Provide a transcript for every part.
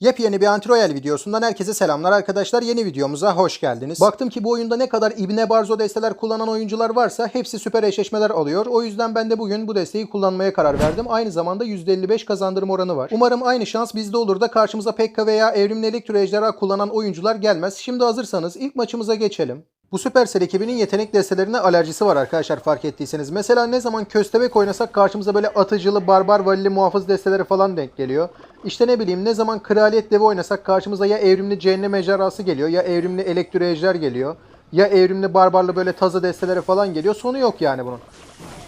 Yepyeni bir Anti-Royal videosundan herkese selamlar arkadaşlar. Yeni videomuza hoş geldiniz. Baktım ki bu oyunda ne kadar İbne Barzo desteler kullanan oyuncular varsa hepsi süper eşleşmeler alıyor. O yüzden ben de bugün bu desteği kullanmaya karar verdim. Aynı zamanda %55 kazandırma oranı var. Umarım aynı şans bizde olur da karşımıza Pekka veya Evrimli Elektro Ejderha kullanan oyuncular gelmez. Şimdi hazırsanız ilk maçımıza geçelim. Bu Supercell ekibinin yetenek destelerine alerjisi var arkadaşlar fark ettiyseniz. Mesela ne zaman köstebek oynasak karşımıza böyle atıcılı, barbar, valili, muhafız desteleri falan denk geliyor. İşte ne bileyim ne zaman kraliyet devi oynasak karşımıza ya evrimli cehennem ejderhası geliyor ya evrimli elektro ejder geliyor. Ya evrimli barbarlı böyle tazı desteleri falan geliyor. Sonu yok yani bunun.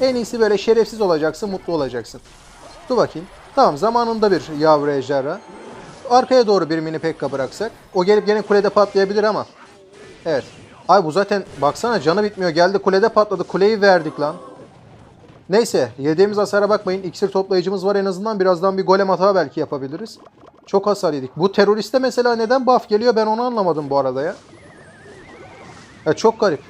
En iyisi böyle şerefsiz olacaksın, mutlu olacaksın. Dur bakayım. Tamam zamanında bir yavru ejderha. Arkaya doğru bir mini pekka bıraksak. O gelip gene kulede patlayabilir ama. Evet. Ay bu zaten baksana canı bitmiyor. Geldi kulede patladı. Kuleyi verdik lan. Neyse yediğimiz hasara bakmayın. İksir toplayıcımız var en azından. Birazdan bir golem hata belki yapabiliriz. Çok hasar yedik. Bu teröriste mesela neden buff geliyor ben onu anlamadım bu arada ya. ya çok garip.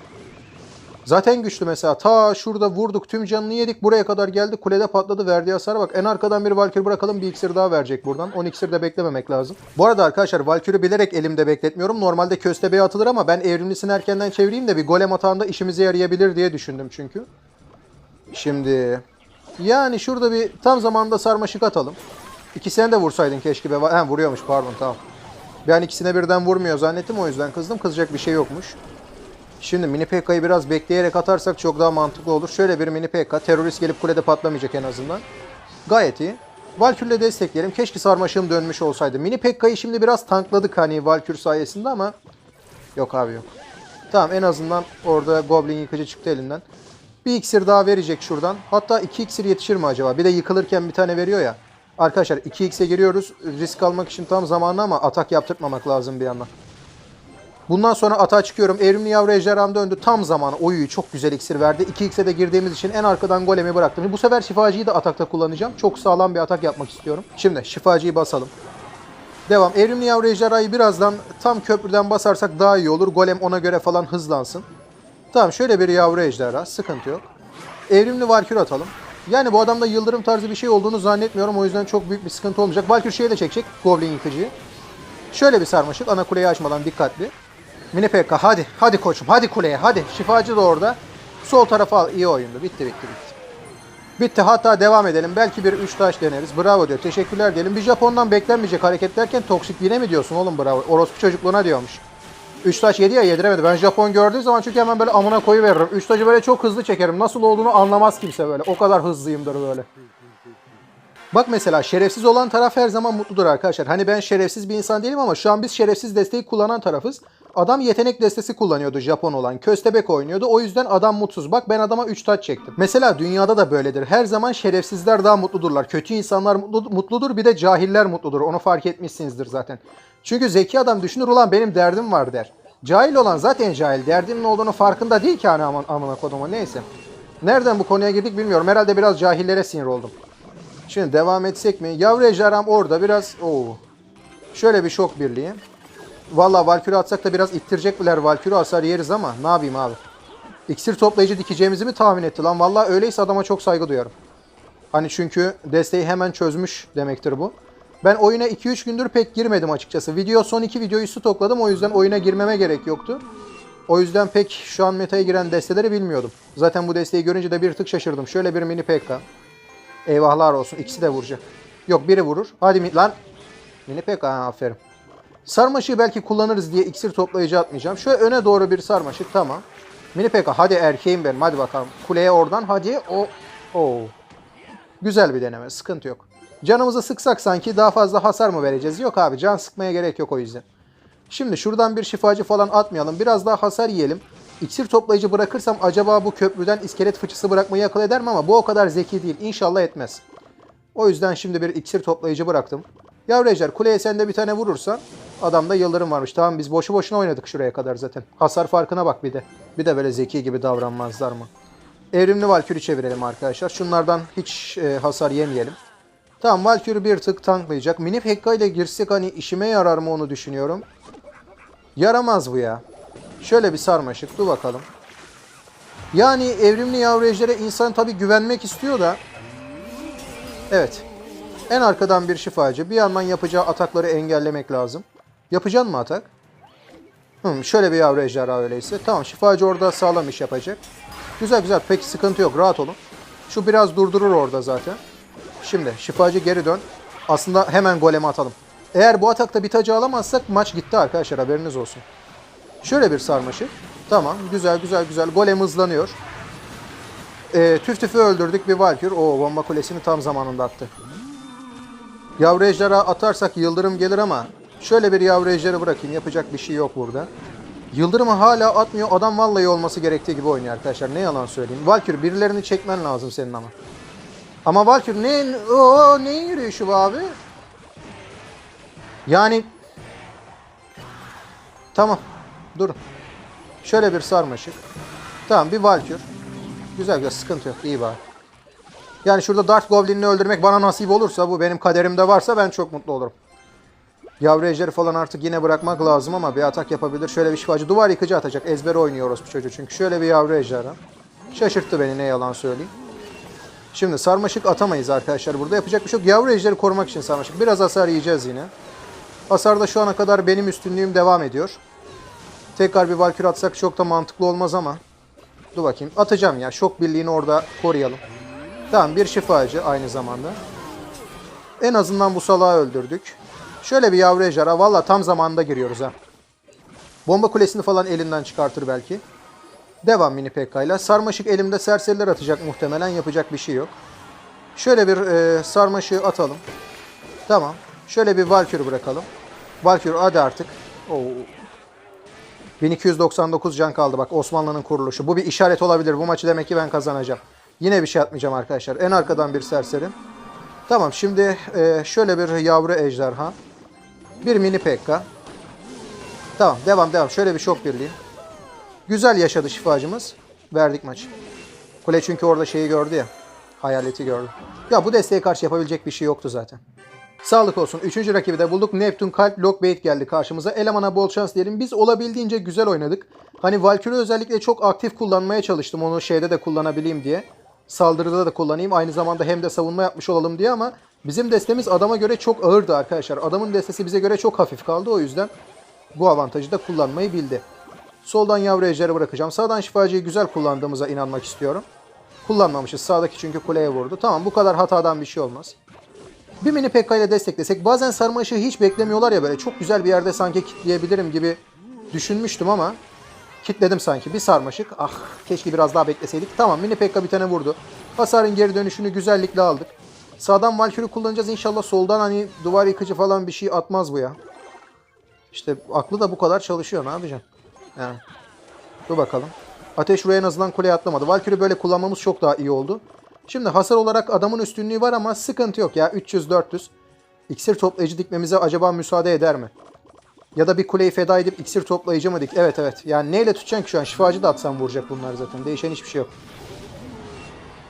Zaten güçlü mesela. Ta şurada vurduk tüm canını yedik. Buraya kadar geldi. Kulede patladı. Verdiği hasara bak. En arkadan bir Valkyrie bırakalım. Bir iksir daha verecek buradan. 10 iksir de beklememek lazım. Bu arada arkadaşlar Valkyrie bilerek elimde bekletmiyorum. Normalde köstebeğe atılır ama ben evrimlisini erkenden çevireyim de bir golem atağında işimize yarayabilir diye düşündüm çünkü. Şimdi yani şurada bir tam zamanında sarmaşık atalım. İkisine de vursaydın keşke be. He vuruyormuş pardon tamam. Ben ikisine birden vurmuyor zannettim o yüzden kızdım. Kızacak bir şey yokmuş. Şimdi mini PK'yı biraz bekleyerek atarsak çok daha mantıklı olur. Şöyle bir mini PK. Terörist gelip kulede patlamayacak en azından. Gayet iyi. Valkür'le destekleyelim. Keşke sarmaşığım dönmüş olsaydı. Mini PK'yı şimdi biraz tankladık hani Valkür sayesinde ama yok abi yok. Tamam en azından orada Goblin yıkıcı çıktı elinden. Bir iksir daha verecek şuradan. Hatta iki iksir yetişir mi acaba? Bir de yıkılırken bir tane veriyor ya. Arkadaşlar 2x'e giriyoruz. Risk almak için tam zamanı ama atak yaptırtmamak lazım bir yandan. Bundan sonra atağa çıkıyorum. Evrimli yavru ejderham döndü. Tam zamanı. Oyu çok güzel iksir verdi. 2x'e de girdiğimiz için en arkadan golemi bıraktım. Bu sefer şifacıyı da atakta kullanacağım. Çok sağlam bir atak yapmak istiyorum. Şimdi şifacıyı basalım. Devam. Evrimli yavru ejderhayı birazdan tam köprüden basarsak daha iyi olur. Golem ona göre falan hızlansın. Tamam şöyle bir yavru ejderha. Sıkıntı yok. Evrimli Valkür atalım. Yani bu adamda yıldırım tarzı bir şey olduğunu zannetmiyorum. O yüzden çok büyük bir sıkıntı olmayacak. Valkür şeyi de çekecek. Goblin yıkıcıyı. Şöyle bir sarmaşık. Ana kuleyi açmadan dikkatli. Mini PK hadi. Hadi koçum. Hadi kuleye. Hadi. Şifacı da orada. Sol tarafa al. İyi oyundu. Bitti bitti bitti. Bitti. Hatta devam edelim. Belki bir 3 taş deneriz. Bravo diyor. Teşekkürler diyelim. Bir Japon'dan beklenmeyecek hareket derken toksik yine mi diyorsun oğlum bravo. Orospu çocukluğuna diyormuş. 3 taş yedi ya yediremedi. Ben Japon gördüğü zaman çünkü hemen böyle amına koyu veririm. 3 taşı böyle çok hızlı çekerim. Nasıl olduğunu anlamaz kimse böyle. O kadar hızlıyımdır böyle. Bak mesela şerefsiz olan taraf her zaman mutludur arkadaşlar. Hani ben şerefsiz bir insan değilim ama şu an biz şerefsiz desteği kullanan tarafız. Adam yetenek destesi kullanıyordu Japon olan. Köstebek oynuyordu. O yüzden adam mutsuz. Bak ben adama 3 taç çektim. Mesela dünyada da böyledir. Her zaman şerefsizler daha mutludurlar. Kötü insanlar mutlu- mutludur. Bir de cahiller mutludur. Onu fark etmişsinizdir zaten. Çünkü zeki adam düşünür ulan benim derdim var der. Cahil olan zaten cahil. Derdinin olduğunu farkında değil ki hani aman, amına koduma neyse. Nereden bu konuya girdik bilmiyorum. Herhalde biraz cahillere sinir oldum. Şimdi devam etsek mi? Yavru ejderham orada biraz... Oo. Şöyle bir şok birliği. Valla Valkyrie atsak da biraz ittirecekler Valkyrie hasar yeriz ama ne yapayım abi. İksir toplayıcı dikeceğimizi mi tahmin etti lan? Valla öyleyse adama çok saygı duyarım. Hani çünkü desteği hemen çözmüş demektir bu. Ben oyuna 2-3 gündür pek girmedim açıkçası. Video son 2 videoyu stokladım o yüzden oyuna girmeme gerek yoktu. O yüzden pek şu an metaya giren desteleri bilmiyordum. Zaten bu desteği görünce de bir tık şaşırdım. Şöyle bir mini PK. Eyvahlar olsun. İkisi de vuracak. Yok biri vurur. Hadi mi lan. Mini PK aferin. Sarmaşığı belki kullanırız diye iksir toplayıcı atmayacağım. Şöyle öne doğru bir sarmaşık tamam. Mini PK hadi erkeğim benim hadi bakalım. Kuleye oradan hadi o. Oo. Güzel bir deneme sıkıntı yok. Canımızı sıksak sanki daha fazla hasar mı vereceğiz? Yok abi can sıkmaya gerek yok o yüzden. Şimdi şuradan bir şifacı falan atmayalım. Biraz daha hasar yiyelim. İksir toplayıcı bırakırsam acaba bu köprüden iskelet fıçısı bırakmayı akıl eder mi ama bu o kadar zeki değil. İnşallah etmez. O yüzden şimdi bir iksir toplayıcı bıraktım. Yavru ejder kuleye sen de bir tane vurursan adamda yıldırım varmış. Tamam biz boşu boşuna oynadık şuraya kadar zaten. Hasar farkına bak bir de. Bir de böyle zeki gibi davranmazlar mı? Evrimli Valkür'ü çevirelim arkadaşlar. Şunlardan hiç e, hasar yemeyelim. Tamam Valkyrie bir tık tanklayacak. Mini Pekka ile girsek hani işime yarar mı onu düşünüyorum. Yaramaz bu ya. Şöyle bir sarmaşık. Dur bakalım. Yani evrimli yavru ejdere insan tabi güvenmek istiyor da. Evet. En arkadan bir şifacı. Bir yandan yapacağı atakları engellemek lazım. Yapacaksın mı atak? Hmm, şöyle bir yavru ejderha öyleyse. Tamam şifacı orada sağlam iş yapacak. Güzel güzel pek sıkıntı yok rahat olun. Şu biraz durdurur orada zaten. Şimdi şifacı geri dön. Aslında hemen goleme atalım. Eğer bu atakta bir tacı alamazsak maç gitti arkadaşlar haberiniz olsun. Şöyle bir sarmaşık. Tamam güzel güzel güzel. Golem hızlanıyor. Ee, tüf tüfü öldürdük bir Valkür. Oo bomba kulesini tam zamanında attı. Yavru ejderha atarsak yıldırım gelir ama şöyle bir yavru ejderi bırakayım. Yapacak bir şey yok burada. Yıldırımı hala atmıyor. Adam vallahi olması gerektiği gibi oynuyor arkadaşlar. Ne yalan söyleyeyim. Valkür birilerini çekmen lazım senin ama. Ama Valkür ne o neyin yürüyüşü bu abi? Yani Tamam. Durun. Şöyle bir sarmaşık. Tamam bir Valkür. Güzel güzel sıkıntı yok. İyi bari. Yani şurada Dark Goblin'i öldürmek bana nasip olursa bu benim kaderimde varsa ben çok mutlu olurum. Yavru ejderi falan artık yine bırakmak lazım ama bir atak yapabilir. Şöyle bir şifacı duvar yıkıcı atacak. Ezbere oynuyoruz bu çocuğu çünkü. Şöyle bir yavru ejderha. Şaşırttı beni ne yalan söyleyeyim. Şimdi sarmaşık atamayız arkadaşlar. Burada yapacak bir şey yok. Yavru ejderi korumak için sarmaşık. Biraz hasar yiyeceğiz yine. Hasarda şu ana kadar benim üstünlüğüm devam ediyor. Tekrar bir Valkür atsak çok da mantıklı olmaz ama. Dur bakayım. Atacağım ya. Şok birliğini orada koruyalım. Tamam bir şifacı aynı zamanda. En azından bu salağı öldürdük. Şöyle bir yavru ejderha. Valla tam zamanında giriyoruz ha. Bomba kulesini falan elinden çıkartır belki. Devam mini pekkayla. Sarmaşık elimde serseriler atacak muhtemelen. Yapacak bir şey yok. Şöyle bir e, sarmaşığı atalım. Tamam. Şöyle bir Valkür bırakalım. Valkür hadi artık. Oo. 1299 can kaldı bak Osmanlı'nın kuruluşu. Bu bir işaret olabilir. Bu maçı demek ki ben kazanacağım. Yine bir şey atmayacağım arkadaşlar. En arkadan bir serseri. Tamam şimdi e, şöyle bir yavru ejderha. Bir mini pekka. Tamam devam devam. Şöyle bir şok birliği. Güzel yaşadı şifacımız. Verdik maçı. Kule çünkü orada şeyi gördü ya. Hayaleti gördü. Ya bu desteğe karşı yapabilecek bir şey yoktu zaten. Sağlık olsun. Üçüncü rakibi de bulduk. Neptun Kalp Lockbait geldi karşımıza. Elemana bol şans diyelim. Biz olabildiğince güzel oynadık. Hani Valkyrie özellikle çok aktif kullanmaya çalıştım. Onu şeyde de kullanabileyim diye. Saldırıda da kullanayım. Aynı zamanda hem de savunma yapmış olalım diye ama bizim destemiz adama göre çok ağırdı arkadaşlar. Adamın destesi bize göre çok hafif kaldı. O yüzden bu avantajı da kullanmayı bildi. Soldan yavru ejderi bırakacağım. Sağdan şifacıyı güzel kullandığımıza inanmak istiyorum. Kullanmamışız. Sağdaki çünkü kuleye vurdu. Tamam bu kadar hatadan bir şey olmaz. Bir mini PK ile desteklesek bazen sarma ışığı hiç beklemiyorlar ya böyle çok güzel bir yerde sanki kitleyebilirim gibi düşünmüştüm ama kitledim sanki. Bir sarmaşık. Ah keşke biraz daha bekleseydik. Tamam mini PK bir tane vurdu. Hasarın geri dönüşünü güzellikle aldık. Sağdan Valkyrie kullanacağız inşallah soldan hani duvar yıkıcı falan bir şey atmaz bu ya. İşte aklı da bu kadar çalışıyor ne yapacağım? Yani. Dur bakalım. Ateş Ruh en azından kuleye atlamadı. Valkyrie böyle kullanmamız çok daha iyi oldu. Şimdi hasar olarak adamın üstünlüğü var ama sıkıntı yok ya. 300-400. İksir toplayıcı dikmemize acaba müsaade eder mi? Ya da bir kuleyi feda edip iksir toplayıcı mı dik? Evet evet. Yani neyle tutacaksın ki şu an? Şifacı da atsan vuracak bunlar zaten. Değişen hiçbir şey yok.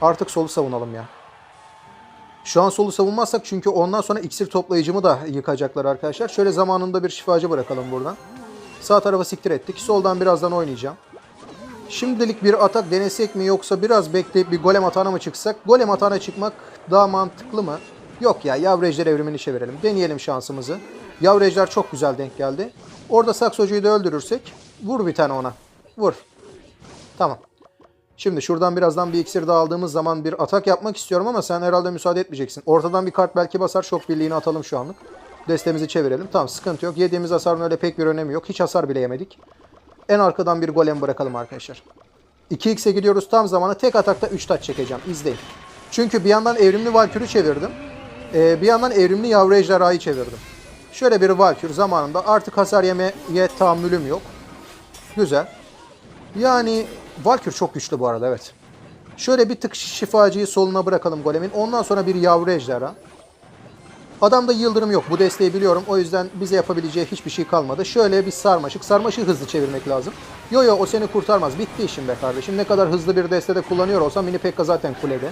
Artık solu savunalım ya. Şu an solu savunmazsak çünkü ondan sonra iksir toplayıcımı da yıkacaklar arkadaşlar. Şöyle zamanında bir şifacı bırakalım buradan. Sağ tarafa siktir ettik. Soldan birazdan oynayacağım. Şimdilik bir atak denesek mi yoksa biraz bekleyip bir golem atağına mı çıksak? Golem atağına çıkmak daha mantıklı mı? Yok ya yavru ejder evrimini çevirelim. Deneyelim şansımızı. Yavru ejder çok güzel denk geldi. Orada saksocuyu da öldürürsek vur bir tane ona. Vur. Tamam. Şimdi şuradan birazdan bir iksir daha aldığımız zaman bir atak yapmak istiyorum ama sen herhalde müsaade etmeyeceksin. Ortadan bir kart belki basar. Şok birliğini atalım şu anlık. Destemizi çevirelim. Tamam sıkıntı yok. Yediğimiz hasarın öyle pek bir önemi yok. Hiç hasar bile yemedik. En arkadan bir golem bırakalım arkadaşlar. 2x'e gidiyoruz tam zamanı. Tek atakta 3 taç çekeceğim. İzleyin. Çünkü bir yandan evrimli valkürü çevirdim. Ee, bir yandan evrimli yavru ejderhayı çevirdim. Şöyle bir valkür zamanında artık hasar yemeye tahammülüm yok. Güzel. Yani valkür çok güçlü bu arada evet. Şöyle bir tık şifacıyı soluna bırakalım golemin. Ondan sonra bir yavru ejderha. Adamda yıldırım yok. Bu desteği biliyorum. O yüzden bize yapabileceği hiçbir şey kalmadı. Şöyle bir sarmaşık. Sarmaşığı hızlı çevirmek lazım. Yo yo o seni kurtarmaz. Bitti işin be kardeşim. Ne kadar hızlı bir destede kullanıyor olsam mini pekka zaten kulede.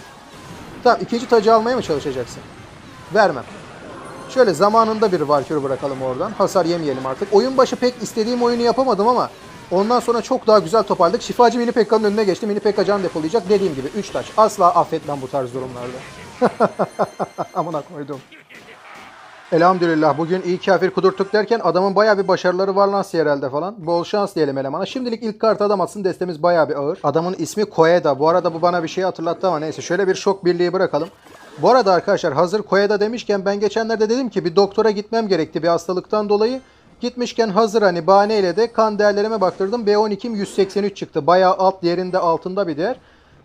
Tamam ikinci tacı almaya mı çalışacaksın? Vermem. Şöyle zamanında bir Valkyrie bırakalım oradan. Hasar yemeyelim artık. Oyun başı pek istediğim oyunu yapamadım ama ondan sonra çok daha güzel toparladık. Şifacı mini pekka'nın önüne geçti. Mini pekka can depolayacak. Dediğim gibi 3 taç. Asla affetmem bu tarz durumlarda. Amına koydum. Elhamdülillah bugün iyi kafir kudurttuk derken adamın baya bir başarıları var lan herhalde falan. Bol şans diyelim elemana. Şimdilik ilk kart adam atsın destemiz baya bir ağır. Adamın ismi Koeda. Bu arada bu bana bir şey hatırlattı ama neyse şöyle bir şok birliği bırakalım. Bu arada arkadaşlar hazır Koeda demişken ben geçenlerde dedim ki bir doktora gitmem gerekti bir hastalıktan dolayı. Gitmişken hazır hani bahaneyle de kan değerlerime baktırdım. B12'm 183 çıktı. Bayağı alt değerinde altında bir değer.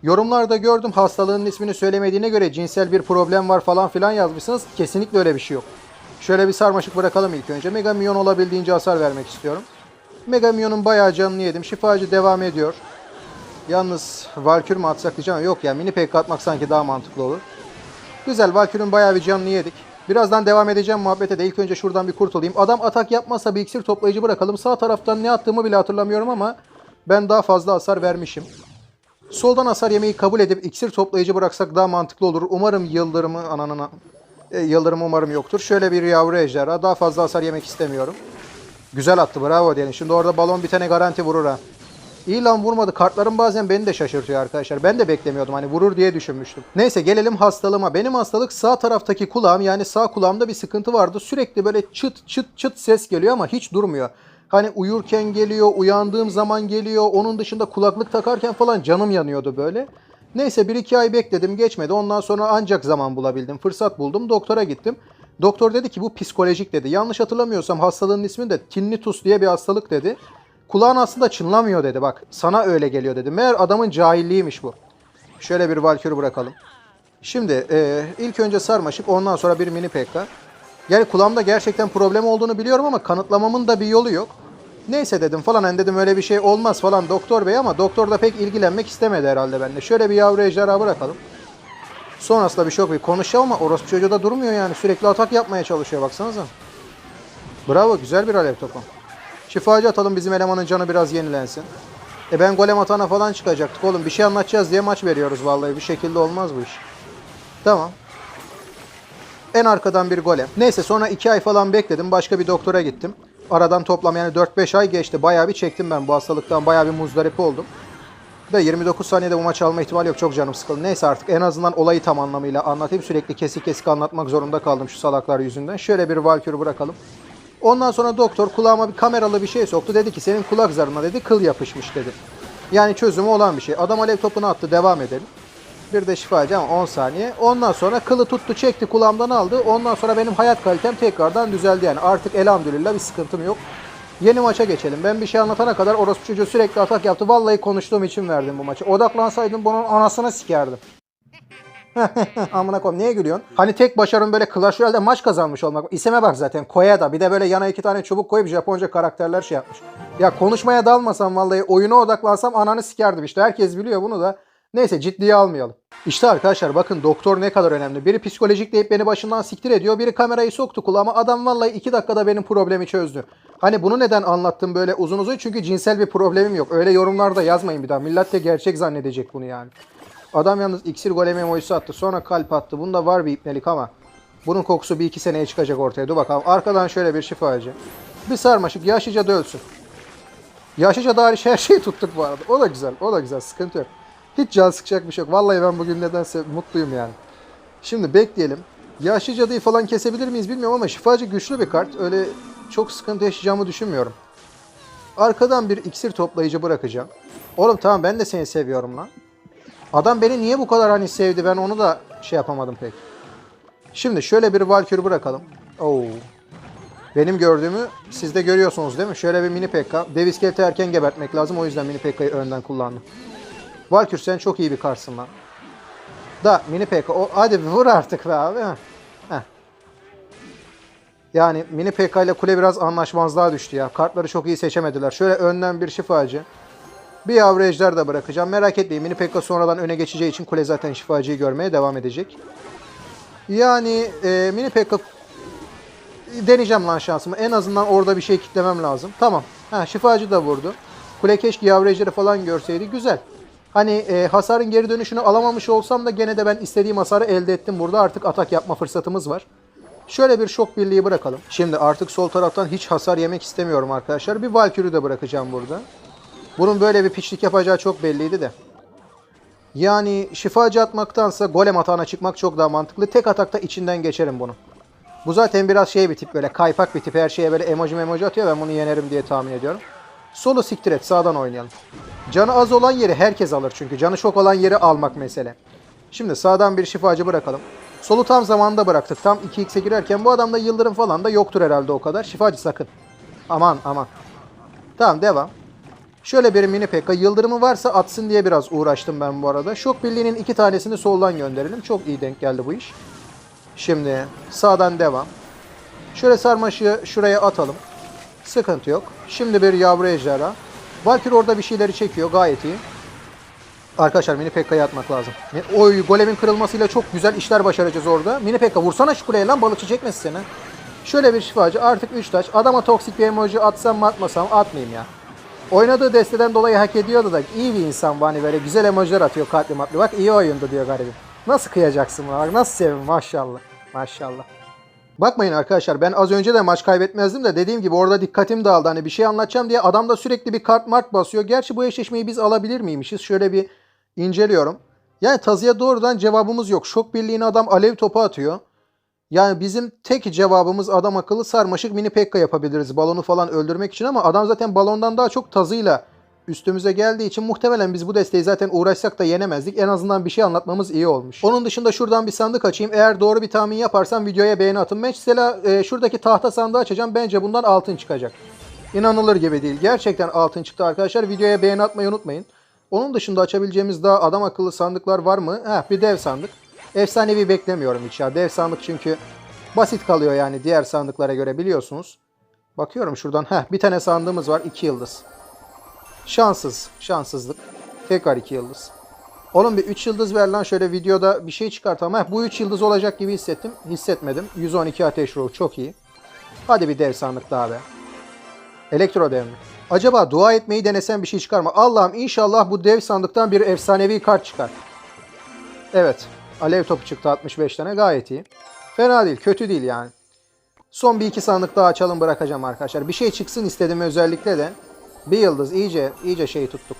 Yorumlarda gördüm hastalığın ismini söylemediğine göre cinsel bir problem var falan filan yazmışsınız. Kesinlikle öyle bir şey yok. Şöyle bir sarmaşık bırakalım ilk önce. Mega Minyon olabildiğince hasar vermek istiyorum. Mega Minyon'un bayağı canını yedim. Şifacı devam ediyor. Yalnız Valkür mü atsak diyeceğim. Yok ya mini pek atmak sanki daha mantıklı olur. Güzel Valkür'ün bayağı bir canını yedik. Birazdan devam edeceğim muhabbete de ilk önce şuradan bir kurtulayım. Adam atak yapmazsa bir iksir toplayıcı bırakalım. Sağ taraftan ne attığımı bile hatırlamıyorum ama ben daha fazla hasar vermişim. Soldan hasar yemeyi kabul edip iksir toplayıcı bıraksak daha mantıklı olur. Umarım yıldırımı ananına e, yıldırım umarım yoktur. Şöyle bir yavru ejderha. Daha fazla hasar yemek istemiyorum. Güzel attı bravo diyelim. Şimdi orada balon bitene garanti vurur ha. İyi lan vurmadı. Kartlarım bazen beni de şaşırtıyor arkadaşlar. Ben de beklemiyordum hani vurur diye düşünmüştüm. Neyse gelelim hastalığıma. Benim hastalık sağ taraftaki kulağım yani sağ kulağımda bir sıkıntı vardı. Sürekli böyle çıt çıt çıt ses geliyor ama hiç durmuyor. Hani uyurken geliyor, uyandığım zaman geliyor. Onun dışında kulaklık takarken falan canım yanıyordu böyle. Neyse 1-2 ay bekledim geçmedi. Ondan sonra ancak zaman bulabildim. Fırsat buldum. Doktora gittim. Doktor dedi ki bu psikolojik dedi. Yanlış hatırlamıyorsam hastalığın ismi de tinnitus diye bir hastalık dedi. Kulağın aslında çınlamıyor dedi bak. Sana öyle geliyor dedi. Meğer adamın cahilliğiymiş bu. Şöyle bir valkürü bırakalım. Şimdi e, ilk önce sarmaşık ondan sonra bir mini pekka. Yani kulağımda gerçekten problem olduğunu biliyorum ama kanıtlamamın da bir yolu yok. Neyse dedim falan hani dedim öyle bir şey olmaz falan doktor bey ama doktor da pek ilgilenmek istemedi herhalde bende. Şöyle bir yavru ejderha bırakalım. Sonrasında bir şok bir konuşuyor ama orospu çocuğu da durmuyor yani. Sürekli atak yapmaya çalışıyor baksanıza. Bravo güzel bir alev topu. Şifacı atalım bizim elemanın canı biraz yenilensin. E ben golem atana falan çıkacaktık oğlum. Bir şey anlatacağız diye maç veriyoruz vallahi. Bir şekilde olmaz bu iş. Tamam. En arkadan bir golem. Neyse sonra 2 ay falan bekledim. Başka bir doktora gittim. Aradan toplam yani 4-5 ay geçti. Bayağı bir çektim ben bu hastalıktan. Bayağı bir muzdarip oldum. Ve 29 saniyede bu maçı alma ihtimali yok. Çok canım sıkıldı. Neyse artık en azından olayı tam anlamıyla anlatayım. Sürekli kesik kesik anlatmak zorunda kaldım şu salaklar yüzünden. Şöyle bir valkürü bırakalım. Ondan sonra doktor kulağıma bir kameralı bir şey soktu. Dedi ki senin kulak zarına dedi kıl yapışmış dedi. Yani çözümü olan bir şey. Adam alev topunu attı devam edelim. Bir de şifacı ama 10 saniye. Ondan sonra kılı tuttu çekti kulağımdan aldı. Ondan sonra benim hayat kalitem tekrardan düzeldi yani. Artık elhamdülillah bir sıkıntım yok. Yeni maça geçelim. Ben bir şey anlatana kadar orospu çocuğu sürekli atak yaptı. Vallahi konuştuğum için verdim bu maçı. Odaklansaydım bunun anasını sikerdim. Amına koyayım niye gülüyorsun? Hani tek başarım böyle Clash Royale'de maç kazanmış olmak. İsime bak zaten Koyada. Bir de böyle yana iki tane çubuk koyup Japonca karakterler şey yapmış. Ya konuşmaya dalmasam vallahi oyuna odaklansam ananı sikerdim işte. Herkes biliyor bunu da. Neyse ciddiye almayalım. İşte arkadaşlar bakın doktor ne kadar önemli. Biri psikolojik deyip beni başından siktir ediyor. Biri kamerayı soktu kulağıma. Adam vallahi iki dakikada benim problemi çözdü. Hani bunu neden anlattım böyle uzun uzun? Çünkü cinsel bir problemim yok. Öyle yorumlarda yazmayın bir daha. Millet de gerçek zannedecek bunu yani. Adam yalnız iksir golemi emojisi attı. Sonra kalp attı. Bunda var bir ipnelik ama. Bunun kokusu bir iki seneye çıkacak ortaya. Dur bakalım. Arkadan şöyle bir şifacı. Bir sarmaşık. Yaşlıca da ölsün. Yaşlıca da her şeyi tuttuk bu arada. O da güzel. O da güzel. Sıkıntı yok. Hiç can sıkacak bir şey yok. Vallahi ben bugün nedense mutluyum yani. Şimdi bekleyelim. Yaşlı cadıyı falan kesebilir miyiz bilmiyorum ama şifacı güçlü bir kart. Öyle çok sıkıntı yaşayacağımı düşünmüyorum. Arkadan bir iksir toplayıcı bırakacağım. Oğlum tamam ben de seni seviyorum lan. Adam beni niye bu kadar hani sevdi ben onu da şey yapamadım pek. Şimdi şöyle bir valkür bırakalım. Oo. Benim gördüğümü siz de görüyorsunuz değil mi? Şöyle bir mini pekka. Dev iskeleti erken gebertmek lazım. O yüzden mini pekkayı önden kullandım. Valkür sen çok iyi bir karsın lan. Da mini pekka. O, hadi vur artık be abi. Heh. Yani mini pekka ile kule biraz anlaşmazlığa düştü ya. Kartları çok iyi seçemediler. Şöyle önden bir şifacı. Bir yavru ejder de bırakacağım. Merak etmeyin. Mini Pekka sonradan öne geçeceği için kule zaten şifacıyı görmeye devam edecek. Yani e, Mini Pekka deneyeceğim lan şansımı. En azından orada bir şey kitlemem lazım. Tamam. Ha, şifacı da vurdu. Kule keşke yavru ejderi falan görseydi. Güzel. Hani e, hasarın geri dönüşünü alamamış olsam da gene de ben istediğim hasarı elde ettim. Burada artık atak yapma fırsatımız var. Şöyle bir şok birliği bırakalım. Şimdi artık sol taraftan hiç hasar yemek istemiyorum arkadaşlar. Bir Valkyrie'yi de bırakacağım burada. Bunun böyle bir piçlik yapacağı çok belliydi de. Yani şifacı atmaktansa golem atağına çıkmak çok daha mantıklı. Tek atakta içinden geçerim bunu. Bu zaten biraz şey bir tip böyle kaypak bir tip. Her şeye böyle emoji emoji atıyor. Ben bunu yenerim diye tahmin ediyorum. Solu siktir et. Sağdan oynayalım. Canı az olan yeri herkes alır çünkü. Canı çok olan yeri almak mesele. Şimdi sağdan bir şifacı bırakalım. Solu tam zamanında bıraktık. Tam 2x'e girerken bu adamda yıldırım falan da yoktur herhalde o kadar. Şifacı sakın. Aman aman. Tamam devam. Şöyle bir mini pekka. Yıldırımı varsa atsın diye biraz uğraştım ben bu arada. Şok birliğinin iki tanesini soldan gönderelim. Çok iyi denk geldi bu iş. Şimdi sağdan devam. Şöyle sarmaşığı şuraya atalım. Sıkıntı yok. Şimdi bir yavru ejderha. Valkyrie orada bir şeyleri çekiyor. Gayet iyi. Arkadaşlar mini pekka'ya atmak lazım. Oy golemin kırılmasıyla çok güzel işler başaracağız orada. Mini pekka vursana şu kuleye lan balıkçı çekmesin seni. Şöyle bir şifacı artık 3 taş. Adama toksik bir emoji atsam mı atmasam atmayayım ya. Oynadığı desteden dolayı hak ediyordu da iyi bir insan bu hani böyle güzel emojiler atıyor kalpli matlı. Bak iyi oyundu diyor garibim. Nasıl kıyacaksın buna bak nasıl sevim maşallah. Maşallah. Bakmayın arkadaşlar ben az önce de maç kaybetmezdim de dediğim gibi orada dikkatim dağıldı. Hani bir şey anlatacağım diye adam da sürekli bir kart mart basıyor. Gerçi bu eşleşmeyi biz alabilir miymişiz? Şöyle bir inceliyorum. Yani tazıya doğrudan cevabımız yok. Şok birliğine adam alev topu atıyor. Yani bizim tek cevabımız adam akıllı sarmaşık mini pekka yapabiliriz balonu falan öldürmek için ama adam zaten balondan daha çok tazıyla üstümüze geldiği için muhtemelen biz bu desteği zaten uğraşsak da yenemezdik. En azından bir şey anlatmamız iyi olmuş. Onun dışında şuradan bir sandık açayım. Eğer doğru bir tahmin yaparsam videoya beğeni atın. Mesela e, şuradaki tahta sandığı açacağım. Bence bundan altın çıkacak. İnanılır gibi değil. Gerçekten altın çıktı arkadaşlar. Videoya beğeni atmayı unutmayın. Onun dışında açabileceğimiz daha adam akıllı sandıklar var mı? Heh, bir dev sandık. Efsanevi beklemiyorum ya. Dev sandık çünkü basit kalıyor yani diğer sandıklara göre biliyorsunuz. Bakıyorum şuradan. Heh, bir tane sandığımız var. 2 yıldız. Şanssız. Şanssızlık. Tekrar 2 yıldız. Oğlum bir 3 yıldız ver lan şöyle videoda bir şey çıkartalım. Heh, bu 3 yıldız olacak gibi hissettim. Hissetmedim. 112 ateş ruhu çok iyi. Hadi bir dev sandık daha be. Elektro dev mi? Acaba dua etmeyi denesem bir şey çıkar mı? Allah'ım inşallah bu dev sandıktan bir efsanevi kart çıkar. Evet. Alev topu çıktı 65 tane gayet iyi. Fena değil kötü değil yani. Son bir iki sandık daha açalım bırakacağım arkadaşlar. Bir şey çıksın istedim özellikle de. Bir yıldız iyice iyice şey tuttuk.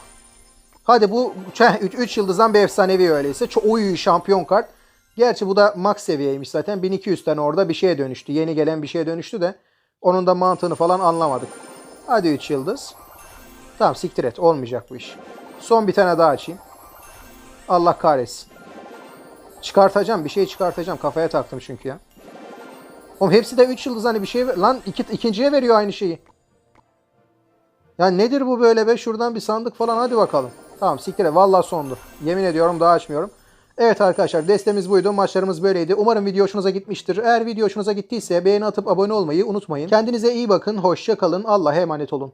Hadi bu 3 yıldızdan bir efsanevi öyleyse. Çok oy şampiyon kart. Gerçi bu da max seviyeymiş zaten. 1200 tane orada bir şeye dönüştü. Yeni gelen bir şeye dönüştü de. Onun da mantığını falan anlamadık. Hadi 3 yıldız. Tamam siktir et. Olmayacak bu iş. Son bir tane daha açayım. Allah kahretsin. Çıkartacağım. Bir şey çıkartacağım. Kafaya taktım çünkü ya. Oğlum hepsi de 3 yıldız hani bir şey Lan iki, ikinciye veriyor aynı şeyi. Ya nedir bu böyle be? Şuradan bir sandık falan hadi bakalım. Tamam siktir. Vallahi sondu. Yemin ediyorum daha açmıyorum. Evet arkadaşlar destemiz buydu. Maçlarımız böyleydi. Umarım video hoşunuza gitmiştir. Eğer video hoşunuza gittiyse beğeni atıp abone olmayı unutmayın. Kendinize iyi bakın. Hoşça kalın. Allah'a emanet olun.